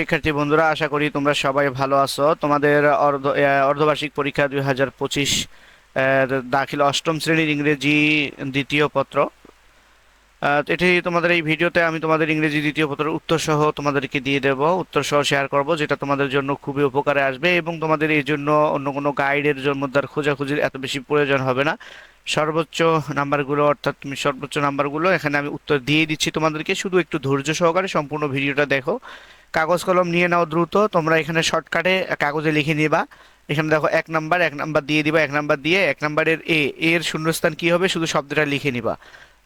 শিক্ষার্থী বন্ধুরা, আশা করি তোমরা সবাই ভালো আছো। তোমাদের অর্ধ অর্ধবার্ষিক পরীক্ষা দুই হাজার পঁচিশ দাখিল অষ্টম শ্রেণির ইংরেজি দ্বিতীয় পত্র। এটি তোমাদের এই ভিডিওতে আমি তোমাদের ইংরেজি দ্বিতীয় পত্রের উত্তর সহ তোমাদেরকে দিয়ে দেব। উত্তর সহ শেয়ার করব, যেটা তোমাদের জন্য খুবই উপকারে আসবে এবং তোমাদের এই জন্য অন্য কোনো গাইডের জন্য তার খোঁজাখুঁজির এত বেশি প্রয়োজন হবে না। সর্বোচ্চ নাম্বারগুলো, অর্থাৎ তুমি সর্বোচ্চ নাম্বারগুলো, এখানে আমি উত্তর দিয়ে দিচ্ছি তোমাদেরকে। শুধু একটু ধৈর্য সহকারে সম্পূর্ণ ভিডিওটা দেখো। কাগজ কলম নিয়ে নাও দ্রুত, তোমরা এখানে শর্টকাটে কাগজে লিখে নিবা। এখানে দেখো এক নাম্বার এক নাম্বার দিয়ে দিবা, এক নাম্বার দিয়ে, এক নাম্বারের এ, এর শূন্যস্থান কি হবে? শুধু শব্দটা লিখে নিবা।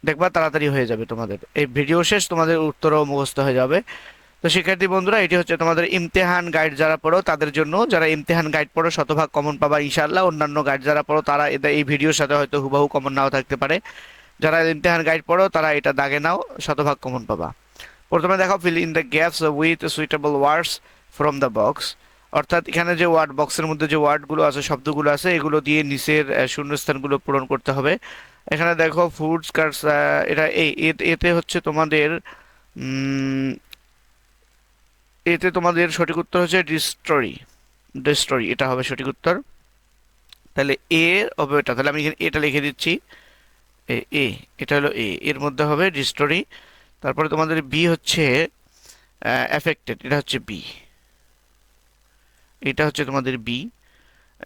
দেখবা তাড়াতাড়ি হয়ে যাবে তোমাদের। এই ভিডিও শেষ, তোমাদের উত্তরও মুখস্থ হয়ে যাবে। তো শিক্ষার্থী বন্ধুরা, এটি হচ্ছে তোমাদের ইমতেহান গাইড যারা পড়ো, তাদের জন্য। যারা ইমতেহান গাইড পড়ো, শতভাগ কমন পাবা ইনশাল্লাহ অন্যান্য গাইড যারা পড়ো, তারা এটা এই ভিডিওর সাথে হয়তো হুবাহু কমন নাও থাকতে পারে। যারা ইমতেহান গাইড পড়ো, তারা এটা দাগে নাও, শতভাগ কমন পাবা। প্রথমে দেখো fill in the gaps with suitable words from the box অর্থাৎ এখানে যে ওয়ার্ড বক্সের মধ্যে যে ওয়ার্ডগুলো আছে, শব্দগুলো আছে, এগুলো দিয়ে নিচের শূন্যস্থানগুলো পূরণ করতে হবে। এখানে দেখো ফুডস কার্স এটা এতে- হচ্ছে তোমাদের এতে তোমাদের সঠিক উত্তর হচ্ছে ডিস্টরি ডিস্টরি এটা হবে সঠিক উত্তর। তাহলে এ হবে এটা তাহলে আমি এখানে এটা লিখে দিচ্ছি। এ এটা হলো এ। এর মধ্যে হবে ডিস্টরি তারপরে তোমাদের বি হচ্ছে অ্যাফেক্টেড এটা হচ্ছে বি এটা হচ্ছে তোমাদের বি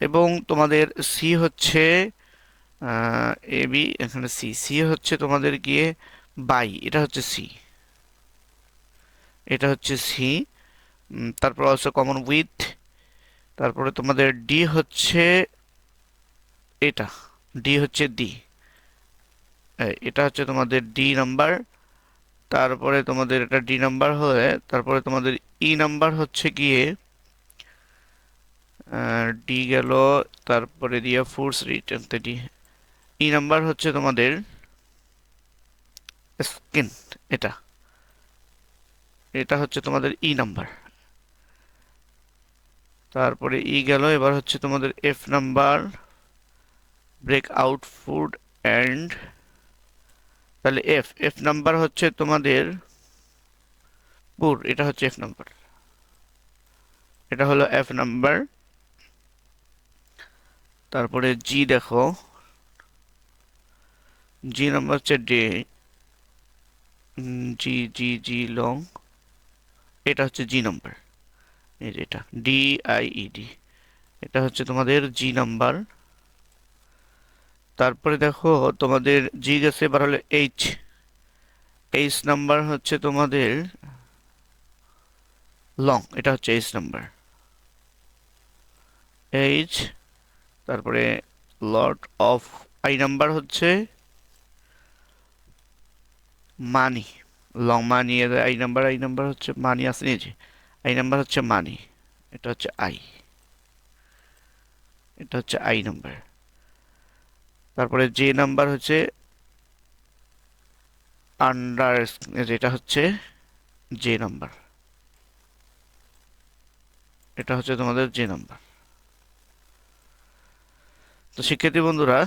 এবং তোমাদের সি হচ্ছে এ বি এখানে সি সি হচ্ছে তোমাদের গিয়ে বাই, এটা হচ্ছে সি এটা হচ্ছে সি তারপর অলসো কমন উইথ তারপরে তোমাদের ডি হচ্ছে এটা। ডি হচ্ছে ডি এটা হচ্ছে তোমাদের ডি নাম্বার তারপরে তোমাদের এটা ডি নাম্বার হয়ে, তারপরে তোমাদের ই নাম্বার হচ্ছে গিয়ে ডি গেল, তারপরে দিয়ে force return D E number হচ্ছে তোমাদের স্কিন এটা। এটা হচ্ছে তোমাদের ই নাম্বার তারপরে ই গেল, এবার হচ্ছে তোমাদের F number break out food and তাহলে এফ এফ নাম্বার হচ্ছে তোমাদের পুর, এটা হচ্ছে এফ নাম্বার এটা হলো এফ নাম্বার তারপরে জি দেখো। জি নাম্বার হচ্ছে day G G G long এটা হচ্ছে জি নাম্বার এই যে এটা। ডি আই ই ডি এটা হচ্ছে তোমাদের জি নাম্বার তারপরে দেখো, তোমাদের জি গেছে এবার হলো এইচ এইচ নাম্বার হচ্ছে তোমাদের লং এটা হচ্ছে এইচ নাম্বার এইচ তারপরে লট অফ আই নাম্বার হচ্ছে money long money I number I number হচ্ছে মানি এই যে আই নাম্বার হচ্ছে মানি এটা হচ্ছে আই এটা হচ্ছে আই নাম্বার তারপরে যে নাম্বার হচ্ছে আন্ডার যেটা হচ্ছে যে নাম্বার। এটা হচ্ছে তোমাদের যে নাম্বার। তো শিক্ষার্থী বন্ধুরা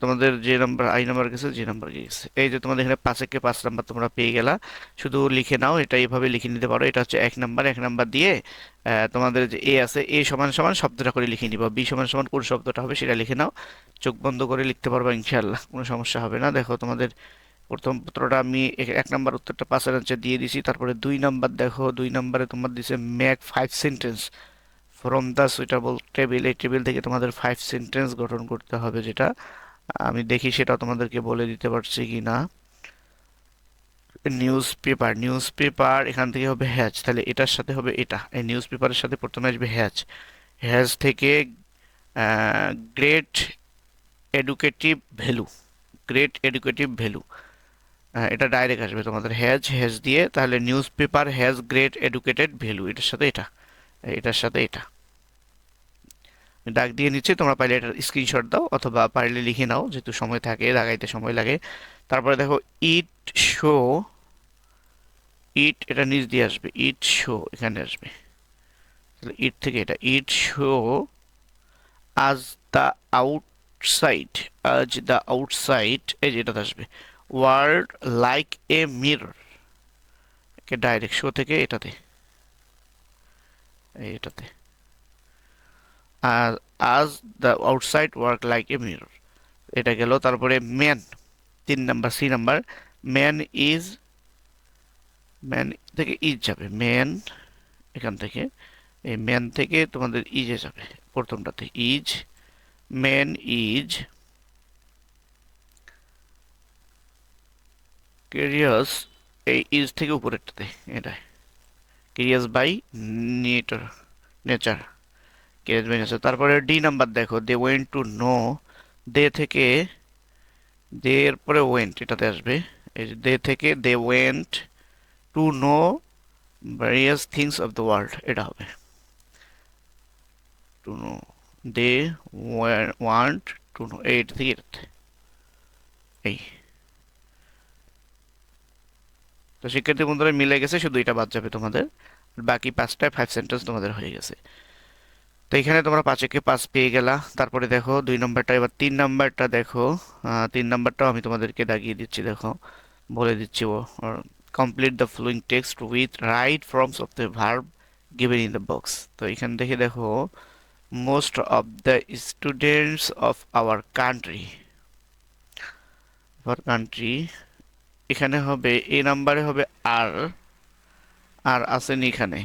তোমাদের যে নাম্বার আই নাম্বার গেছে, যে নাম্বার গেছে। এই যে তোমাদের এখানে পাঁচ একে পাঁচ নাম্বার তোমরা পেয়ে গেলা। শুধু লিখে নাও, এটা এইভাবে লিখে নিতে পারো। এটা হচ্ছে এক নাম্বার এক নাম্বার দিয়ে তোমাদের যে এ আছে এ সমান সমান শব্দটা করে লিখে নিবা। বি সমান সমান কোন শব্দটা হবে সেটা লিখে নাও। চোখ বন্ধ করে লিখতে পারবা ইনশাল্লাহ কোনো সমস্যা হবে না। দেখো তোমাদের প্রথম পত্রটা আমি এক- নাম্বার উত্তরটা পাঁচের আনসার দিয়ে দিছি। তারপরে দুই নাম্বার দেখো, দুই নাম্বারে তোমার দিছে make five sentence from the suitable table এই টেবিল থেকে তোমাদের ফাইভ সেন্টেন্স গঠন করতে হবে যেটা। আমি দেখি সেটা তোমাদেরকে বলে দিতে পারছি কি না। নিউজ পেপার নিউজ পেপার এখান থেকে হবে হ্যাজ তাহলে এটার সাথে হবে এটা। এই নিউজ পেপারের সাথে প্রথমে আসবে হ্যাজ হ্যাজ থেকে great educative value great educative value এটা ডাইরেক্ট আসবে তোমাদের হ্যাজ হ্যাজ দিয়ে, তাহলে news paper has great educated value এটার সাথে এটা, এটার সাথে এটা। ডাক দিয়ে নিচ্ছে, তোমরা পাইলে এটার স্ক্রিনশট দাও অথবা পারলে লিখে নাও যেহেতু সময় থাকে দাগাইতে সময় লাগে। তারপরে দেখো ইট শো ইট এটা নিচ দিয়ে আসবে ইট শো এখানে আসবে। তাহলে ইট থেকে এটা it show as the outside as the outside এই যে এটাতে আসবে। World like a mirror direct show থেকে এটাতে এটাতে। As the outside work like a mirror এটা গেল, তারপরে ম্যান তিন number, C number man is man থেকে ইজ যাবে ম্যান এখান থেকে, এই ম্যান থেকে তোমাদের ইজে যাবে, প্রথমটাতে ইজ ম্যান ইজ কেরিয়াস এই ইজ থেকে উপরেরটাতে, এটাই curious by nature nature curious by nature তারপরে ডি নাম্বার দেখো they went to know they থেকে দে এর পরে ওয়েন্ট এটাতে আসবে। এই যে দে থেকে they went to know various things of the world এটা হবে। To know they want to know eight থেকে এটাতে এই। তো শিক্ষার্থী বন্ধুরা মিলে গেছে, শুধু এটা বাদ যাবে তোমাদের। বাকি পাঁচটায় ফাইভ সেন্টেন্স তোমাদের হয়ে গেছে। তো এখানে তোমরা পাঁচেকে পাঁচ পেয়ে গেলা। তারপরে দেখো, দুই নম্বরটা, এবার তিন নাম্বারটা দেখো। তিন নাম্বারটাও আমি তোমাদেরকে দাগিয়ে দিচ্ছি, দেখো। বলে দিচ্ছি ও complete the following text with right forms of the verb given in the box তো এখান থেকে দেখো most of the students of our country our country এখানে হবে, এ নাম্বারে হবে আর। আর আসেন এখানে।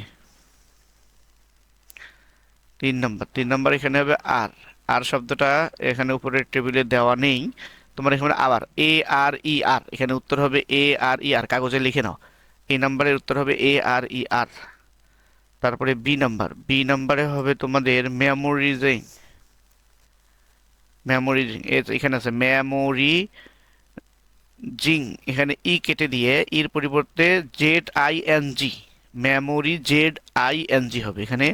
তিন নম্বর, তিন নাম্বার এখানে হবে আর। আর শব্দটা এখানে উপরের টেবিলে দেওয়া নেই। তোমার এখানে আবার, এ, আর, ই, আর। এখানে উত্তর হবে এ, আর, ই, আর। কাগজে লিখে নাও। এই নাম্বারের উত্তর হবে এ, আর, ই, আর। তারপরে বি নাম্বার। বি নাম্বারে হবে তোমাদের মেমোরিজিং মেমোরিজিং এখানে আছে মেমোরি জিং এখানে ই কেটে দিয়ে ইর পরিবর্তে Z I N G memory Z I N G হবে। এখানে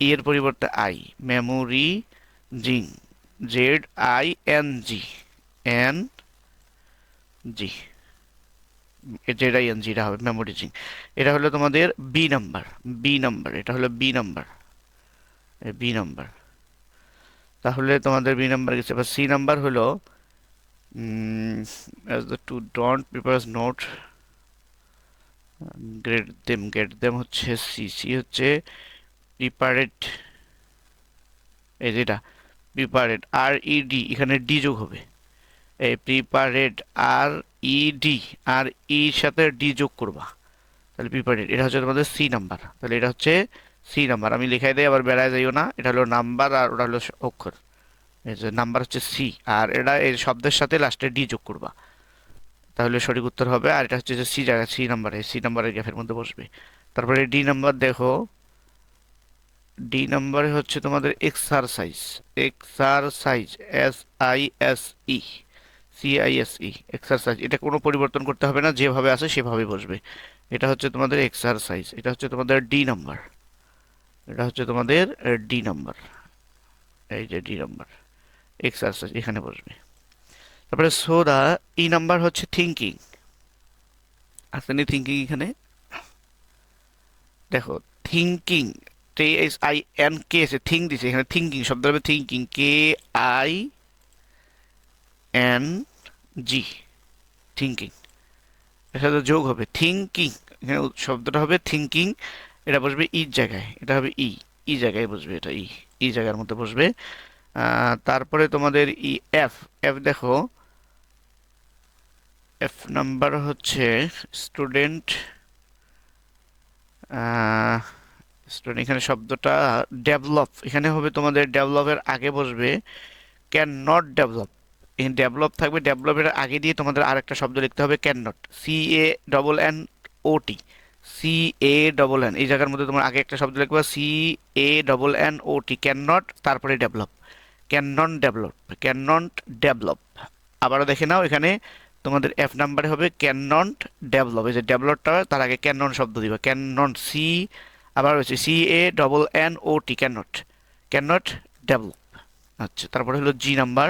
এর পরিবর্তে I memorizing Z I N G N G Z I N G জিটা হবে মেমোরি জিং এটা হলো তোমাদের বি নাম্বার বি নাম্বার এটা হলো বি নাম্বার বি নাম্বার তাহলে তোমাদের বি নাম্বার গেছে। এবার সি নাম্বার হলো as the two don't prepares note grade them, get them হচ্ছে সি সি হচ্ছে প্রিপারেড এই যেটা প্রিপারেড আর ই ডি এখানে ডি যোগ হবে। এই প্রিপারেড আর ই ডি আর ইর সাথে ডি যোগ করবা। তাহলে প্রিপারেড এটা হচ্ছে তোমাদের সি নাম্বার তাহলে এটা হচ্ছে সি নাম্বার আমি লেখাই দিই, আবার বেড়ায় যাইও না। এটা হলো নাম্বার আর ওটা হলো অক্ষর। এই যে নাম্বার হচ্ছে সি আর এটা এই শব্দের সাথে লাস্টে ডি যোগ করবা। তাহলে সঠিক উত্তর হবে, আর এটা হচ্ছে যে সি জায়গা সি নাম্বারে সি নাম্বারের গ্যাপের মধ্যে বসবে। তারপরে ডি নাম্বার দেখো। ডি নাম্বারে হচ্ছে তোমাদের exercise exercise S I S E C I S E exercise এটা কোনো পরিবর্তন করতে হবে না, যেভাবে আছে সেভাবে বসবে। এটা হচ্ছে তোমাদের এক্সারসাইজ এটা হচ্ছে তোমাদের ডি নাম্বার এটা হচ্ছে তোমাদের ডি নাম্বার এই যে ডি নাম্বার এক্সারসাইজ এখানে বসবে। তারপরে সোদা ই নাম্বার হচ্ছে থিঙ্কিং আসেনি থিঙ্কিং এখানে? দেখো thinking T S I N K এসে থিঙ্ক দিছে, এখানে থিঙ্কিং শব্দ হবে thinking K I N G thinking এর সাথে যোগ হবে থিঙ্কিং এখানে শব্দটা হবে থিঙ্কিং এটা বসবে ইর জায়গায়, এটা হবে ই ই জায়গায় বসবে এটা, ই ই জায়গার মধ্যে বসবে। তারপরে তোমাদের ই এফ এফ দেখো এফ নাম্বার হচ্ছে স্টুডেন্ট স্টুডেন্ট এখানে শব্দটা ডেভেলপ এখানে হবে তোমাদের ডেভেলপের আগে বসবে ক্যান নট ডেভেলপ এখানে ডেভেলপ থাকবে ডেভেলপের আগে দিয়ে তোমাদের আরেকটা শব্দ লিখতে হবে can not C A double N O T C A double N এই জায়গার মধ্যে তোমার আগে একটা শব্দ লিখবে C A double N O T can not তারপরে develop can not develop can not develop আবারও দেখে নাও এখানে তোমাদের এফ নাম্বারে হবে ক্যান নট ডেভেলপ এই যে ডেভেলপটা তার আগে ক্যান নন শব্দ দিবা ক্যান নট সি আবার হচ্ছে C A double N O T can not can not develop আচ্ছা তারপরে হলো জি নাম্বার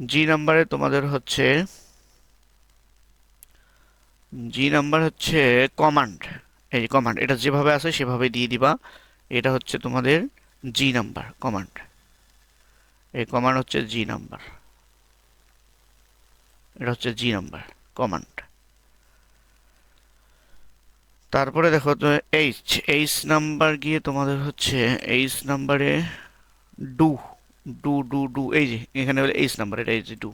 জি নাম্বারে তোমাদের হচ্ছে জি নাম্বার হচ্ছে কমান্ড এই কমান্ড এটা যেভাবে আছে সেভাবে দিয়ে দিবা। এটা হচ্ছে তোমাদের জি নাম্বার কমান্ড এই কমান্ড হচ্ছে জি নাম্বার এটা হচ্ছে জি নাম্বার কমান্ড তারপরে দেখো তো এইচ এইচ নাম্বার গিয়ে তোমাদের হচ্ছে এইচ নাম্বারে ডু ডু ডু ডু, এই যে এখানে হলো এইচ নাম্বার এটা এই যে ডু,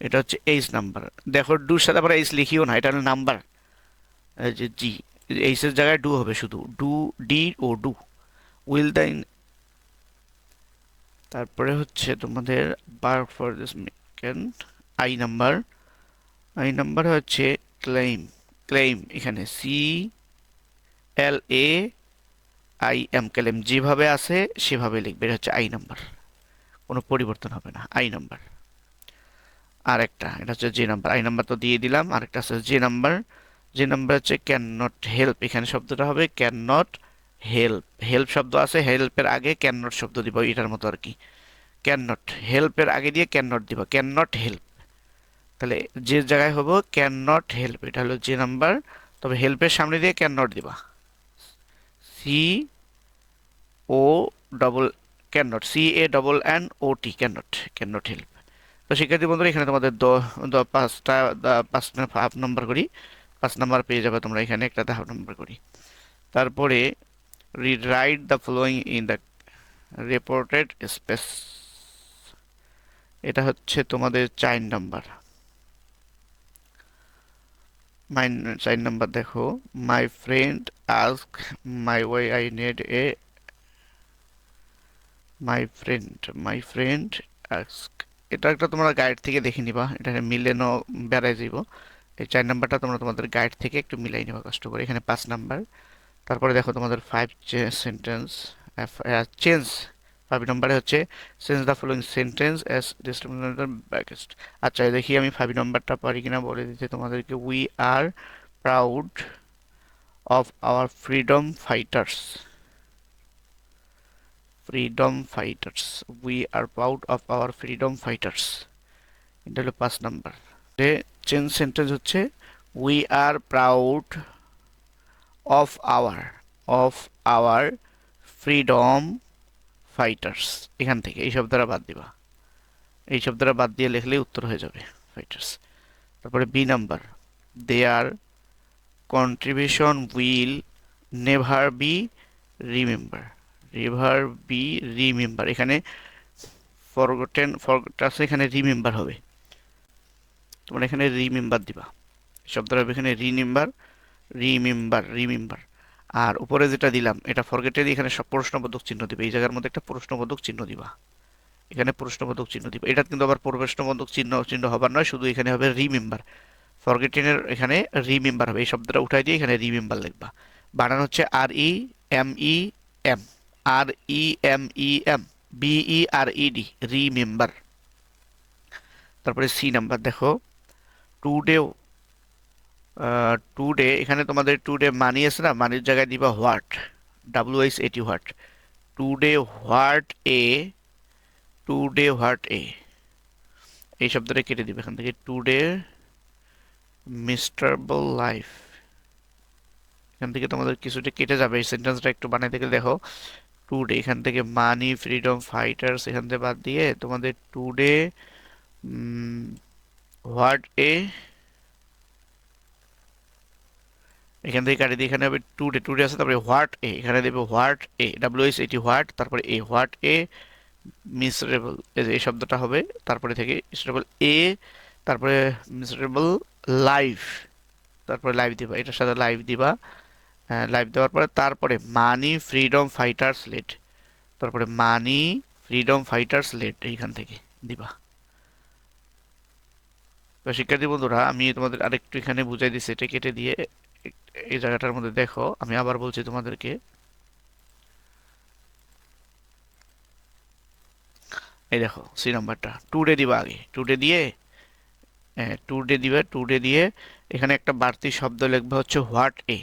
এটা হচ্ছে এইচ নাম্বার দেখো ডুর সাথে আবার এইচ লিখিও না, এটা হলো নাম্বার এই যে জি এইচের জায়গায় ডু হবে শুধু, do D O do. Will the তারপরে হচ্ছে তোমাদের বার for this can I number I number হচ্ছে ক্লেইম ক্লেইম এখানে C L A I M claim যেভাবে আছে সেভাবে লিখবে। এটা হচ্ছে আই নাম্বার কোনো পরিবর্তন হবে না। আই নাম্বার আর একটা এটা হচ্ছে যে নাম্বার আই নাম্বার তো দিয়ে দিলাম। আরেকটা আছে যে নাম্বার যে নাম্বার হচ্ছে ক্যান নট হেল্প এখানে শব্দটা হবে ক্যান নট হেল্প হেল্প শব্দ আছে হেল্পের আগে ক্যান নট শব্দ দিব। এটার মতো আর কি। ক্যান নট হেল্পের আগে দিয়ে ক্যান নট দিব। ক্যান নট হেল্প তাহলে যে জায়গায় হব ক্যান নট হেল্প এটা হলো যে নাম্বার তবে হেল্পের সামনে দিয়ে ক্যান নট দিবা। C O double can not C A double N O T can not can not help তো শিক্ষার্থী বন্ধুরা, এখানে তোমাদের দ পাঁচটা পাঁচটা হাফ নম্বর করি। পাঁচ নাম্বার পেয়ে যাবে তোমরা এখানে একটা হাফ নাম্বার করি। তারপরে rewrite the following in the reported space এটা হচ্ছে তোমাদের চার নাম্বার মাই চার নাম্বার দেখো। My friend ask my why I need a my friend my friend ask এটা একটা তোমরা গাইড থেকে দেখে নিবা। এটা মিলেনো বেড়াই যাব এই চার নাম্বারটা তোমরা তোমাদের গাইড থেকে একটু মিলাই নেবা কষ্ট করে এখানে পাঁচ নাম্বার তারপরে দেখো তোমাদের ফাইভ সেন্টেন্স চেঞ্জ ফাইভ নম্বরে হচ্ছে change the following sentence as distributor ব্যাকেস্ট আচ্ছা দেখি আমি ফাইভ নম্বরটা পারি কিনা বলে দিতে তোমাদেরকে। We are proud of our freedom fighters freedom fighters we are proud of our freedom fighters এটা হলো পাঁচ নাম্বার। চেঞ্জ সেন্টেন্স হচ্ছে we are proud of our of our freedom fighters এখান থেকে, এই শব্দটা বাদ দিবা। এই শব্দটা বাদ দিয়ে লিখলেই উত্তর হয়ে যাবে ফাইটার্স তারপরে B number their contribution will never be remember river be remember এখানে ফরগটেন ফরগট আছে এখানে রিমেম্বার হবে। তোমরা এখানে রিমেম্বার দিবা। শব্দটা হবে এখানে রিমেম্বার রিমেম্বার রিমেম্বার আর উপরে যেটা দিলাম, এটা ফরগেটে দিয়ে এখানে সব প্রশ্নবোধক চিহ্ন দিবে। এই জায়গার মধ্যে একটা প্রশ্নবোধক চিহ্ন দিবা। এখানে প্রশ্নবোধক চিহ্ন দিবা। এটা কিন্তু আবার প্রশ্নবোধক চিহ্ন চিহ্ন হবার নয়, শুধু এখানে হবে রিমেম্বার ফরগেটেনের এখানে রিমেম্বার হবে। এই শব্দটা উঠাই দিয়ে এখানে রিমেম্বার লিখবা। বানানো হচ্ছে R E M E M R E M E M B E R E remember তারপরে সি নাম্বার দেখো। টুডে টুডে এখানে তোমাদের টু ডে মানি আছে না? মানির জায়গায় দিবা what W H A T what today what a today what a এই শব্দটা কেটে দিবে এখান থেকে। টুডে মিস্টারবল লাইফ এখান থেকে তোমাদের কিছুটা কেটে যাবে। এই সেন্টেন্সটা একটু বানাইতে গেলে দেখো। টু ডে এখান থেকে মানি ফ্রিডম ফাইটার্স এখান থেকে বাদ দিয়ে তোমাদের টুডে হোয়াট এ এখান থেকে কাটি দিয়ে এখানে হবে টু ডে টু ডে আছে, তারপরে হোয়াট এ এখানে দেবে what a W S A T what তারপরে এ হোয়াট এ মিসারেবল এই শব্দটা হবে, তারপরে থেকে মিসরেবল এ তারপরে মিসরেবল লাইভ তারপরে লাইভ দিবা, এটার সাথে লাইভ দিবা লাইভ দেওয়ার পরে তারপরে মানি ফ্রিডম ফাইটার্স লেট তারপরে মানি ফ্রিডম ফাইটার্স লেট এইখান থেকে দিবা। তো শিক্ষার্থী বন্ধুরা, আমি তোমাদের আরেকটু এখানে বুঝাই দিচ্ছি, এটা কেটে দিয়ে এই জায়গাটার মধ্যে দেখো, আমি আবার বলছি তোমাদেরকে। এই দেখো সি নাম্বারটা। টু ডে দিবা আগে। টু ডে দিয়ে হ্যাঁ টু ডে দিবে টু ডে দিয়ে, এখানে একটা বাড়তি শব্দ লিখবে হচ্ছে what a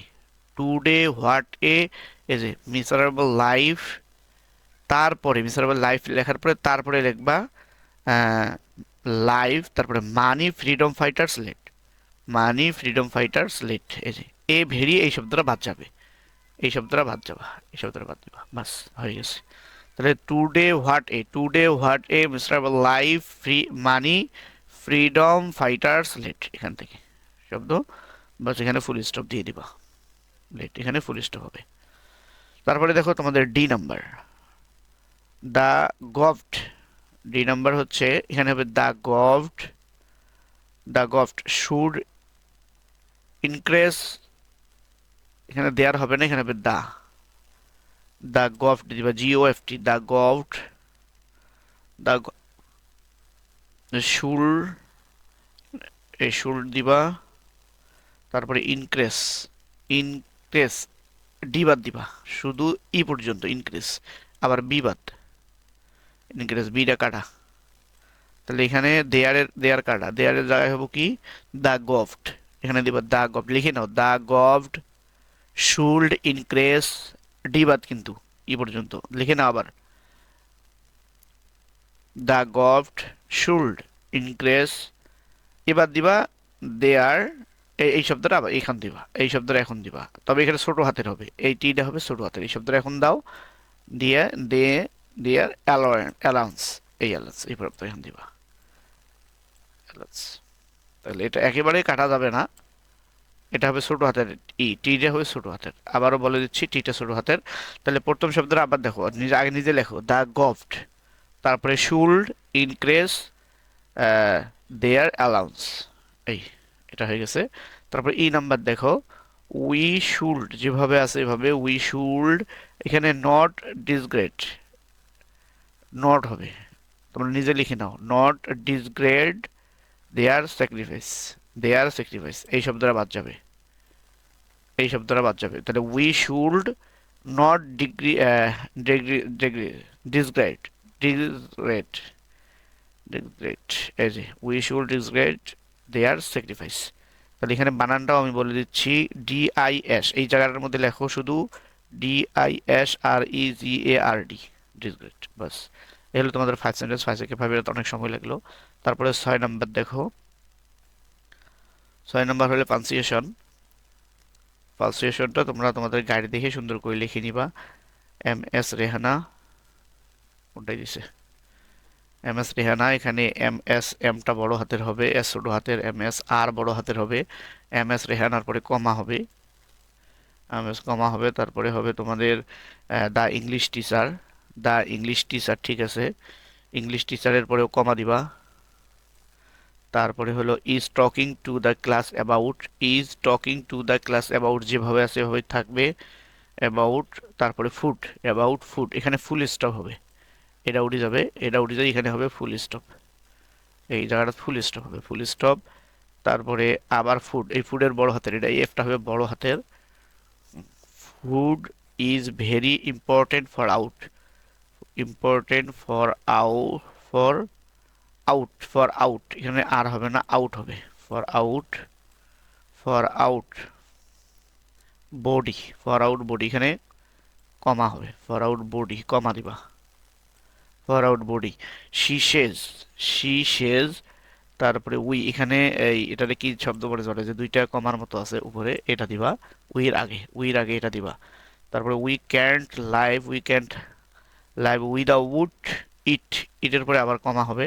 today what a age a miserable life তারপরে মিসারেবল লাইফ লেখার পরে তারপরে লিখবা লাইভ তারপরে money freedom fighters let money freedom fighters let যে। এ ভেরি এই শব্দটা বাদ যাবে। এই শব্দটা বাদ যাবা এই শব্দটা বাদ যাবা বাস, হয়ে গেছে। তাহলে today what a today what a mister life free money freedom fighters let এখান থেকে। শব্দ, বাস এখানে ফুল স্টপ দিয়ে দিবা। লেট এখানে ফুল স্টপ হবে। তারপরে দেখো তোমাদের D number the govt D number হচ্ছে, এখানে হবে the govt the govt should increase এখানে দেয়ার হবে না, এখানে হবে দা। দা গভড দিবা জিও এফ টি দা গভড দা শুল এই শুল দিবা। তারপরে ইনক্রেস ইনক্রেস ডি বাদ দিবা। শুধু ই পর্যন্ত ইনক্রেস আবার বি বাদ। ইনক্রেস বিটা কাটা। তাহলে এখানে দেয়ারের, দেয়ার কাটা। দেয়ারের জায়গায় হব কি? দা গভড এখানে দিবা দা গভড লিখে নাও, দা গভড শুল্ড ইনক্রেস ডি বাদ কিন্তু ই পর্যন্ত। লিখে নাও আবার। দা গভড শুল্ড ইনক্রেস এবার দিবা দেয়ার এই শব্দটা আবার এইখান দিবা, এই শব্দটা এখন দিবা। তবে এখানে ছোট হাতের হবে এই টিটা হবে ছোট হাতের। এই শব্দটা এখন দাও, দিয়ে দে দেয়ার অ্যালাউন্স এই অ্যালাউন্স এই প্রবটা এখন দিবা। অ্যালাউন্স তাহলে এটা একেবারেই কাটা যাবে না। এটা হবে ছোটো হাতের ই টিটা হবে ছোটো হাতের। আবারও বলে দিচ্ছি টিটা ছোটো হাতের। তাহলে প্রথম শব্দটা আবার দেখো, নিজে আগে নিজে লেখো দ্য গভড তারপরে শুল্ড ইনক্রেস দেয়ার অ্যালাউন্স এই, এটা হয়ে গেছে। তারপরে ই নাম্বার দেখো, উই শুল্ড যেভাবে আছে এভাবে, উই শুল্ড এখানে নট ডিসগ্রেড নট হবে। তোমরা নিজে লিখে নাও, not disregard their sacrifice their sacrifice এই শব্দটা বাদ যাবে। এই শব্দটা বাদ যাবে। তাহলে we should not degree degree degree disregard disregard disregard এই যে উই শুল্ড ডিসগ্রেড দেয়ার স্যাক্রিফাইস তাহলে এখানে বানানটাও আমি বলে দিচ্ছি ডিআইএস এই জায়গাটার মধ্যে লেখো শুধু ডিআইএস আর ই জি এ আর ডি ডিসগ্রেড বাস। এ হলো তোমাদের five sentence five second five অনেক সময় লাগল। তারপরে ছয় নাম্বার দেখো। ছয় নম্বর হলে পান্সিয়েশন পালসিয়েশনটা তোমরা তোমাদের গাড়ি দেখে সুন্দর করে লিখে নিবা। এম এস রেহানা, কোনটাই দিছে? এম এস রেহানা, এখানে এম এস, এমটা বড় হাতের হবে, এস ছোট হাতের, এম এস, আর বড় হাতের হবে, এম এস রেহানার পরে কমা হবে। এম এস কমা হবে, তারপরে হবে তোমাদের the English teacher. The English teacher, ঠিক আছে। ইংলিশ টিচারের পরেও কমা দিবা। তারপরে হলো is talking to the class about is talking to the class about যেভাবে আছে সেভাবে থাকবে। অ্যাবাউট তারপরে ফুড অ্যাবাউট ফুড এখানে ফুল স্টপ হবে। এটা উঠে যাবে, এটা উঠে যাবে, এখানে হবে ফুল স্টপ এই জায়গাটা ফুল স্টপ হবে ফুল স্টপ তারপরে আবার ফুড এই ফুডের বড় হাতের, এটা এফটা হবে বড় হাতের। Food is very important for out important for our for out for out এখানে আর হবে না আউট হবে। For out for out body for out body এখানে কমা হবে। ফর আউট বডি কমা দিবা। For out body she she's she she's তারপরে we এখানে এই, এটাতে কি শব্দ বলে চলে? যে দুইটা কমার মতো আছে উপরে, এটা দিবা। উইর আগে উইর আগে এটা দিবা। তারপরে we can't live we can't live without it ইটের পরে আবার কমা হবে।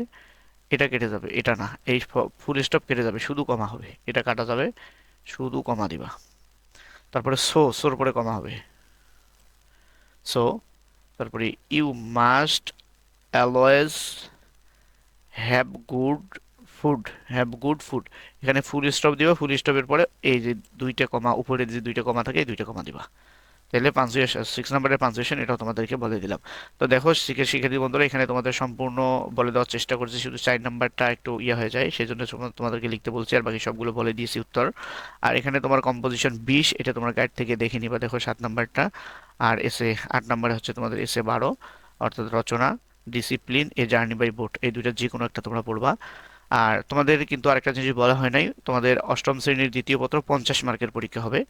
এটা কেটে যাবে, এটা না। এই ফুল স্টপ কেটে যাবে, শুধু কমা হবে। এটা কাটা যাবে, শুধু কমা দিবা। তারপরে সো সোর পরে কমা হবে। সো তারপরে you must always have good food have good food এখানে ফুল স্টপ দিবা ফুল স্টপের পরে এই যে দুইটা কমা, উপরে যে দুইটা কমা থাকে, এই দুইটা কমা দিবা। তাহলে পাঞ্চুয়েশন সিক্স নাম্বারের পাঞ্চুয়েশন এটাও তোমাদেরকে বলে দিলাম। তো দেখো শিক্ষার্থী বন্ধুরা, এখানে তোমাদের সম্পূর্ণ বলে দেওয়ার চেষ্টা করছি। শুধু চার নাম্বারটা একটু ইয়ে হয়ে যায়, সেই জন্য তোমাদেরকে লিখতে বলছি আর বাকি সবগুলো বলে দিয়েছি উত্তর। আর এখানে তোমার কম্পোজিশন বিশ, এটা তোমার গাইড থেকে দেখে নিবা। দেখো, সাত নাম্বারটা আর এসে আট নাম্বারে হচ্ছে তোমাদের এসে বারো, অর্থাৎ রচনা discipline a journey by boat এই দুইটা যে কোনো একটা তোমরা পড়বা। আর তোমাদের কিন্তু আরেকটা জিনিস বলা হয় নাই, তোমাদের অষ্টম শ্রেণির দ্বিতীয় পত্র পঞ্চাশ মার্কের পরীক্ষা হবে।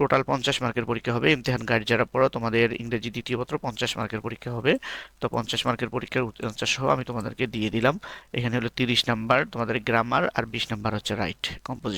টোটাল পঞ্চাশ মার্কের পরীক্ষা হবে। ইমতেহান গাইড যারা পড়ো, তোমাদের ইংরেজি দ্বিতীয় পত্র পঞ্চাশ মার্কের পরীক্ষা হবে। তো পঞ্চাশ মার্কের পরীক্ষার উত্তর সহ আমি তোমাদেরকে দিয়ে দিলাম। এখানে হলো তিরিশ নাম্বার, তোমাদের গ্রামার আর বিশ নাম্বার হচ্ছে রাইট কম্পোজিশন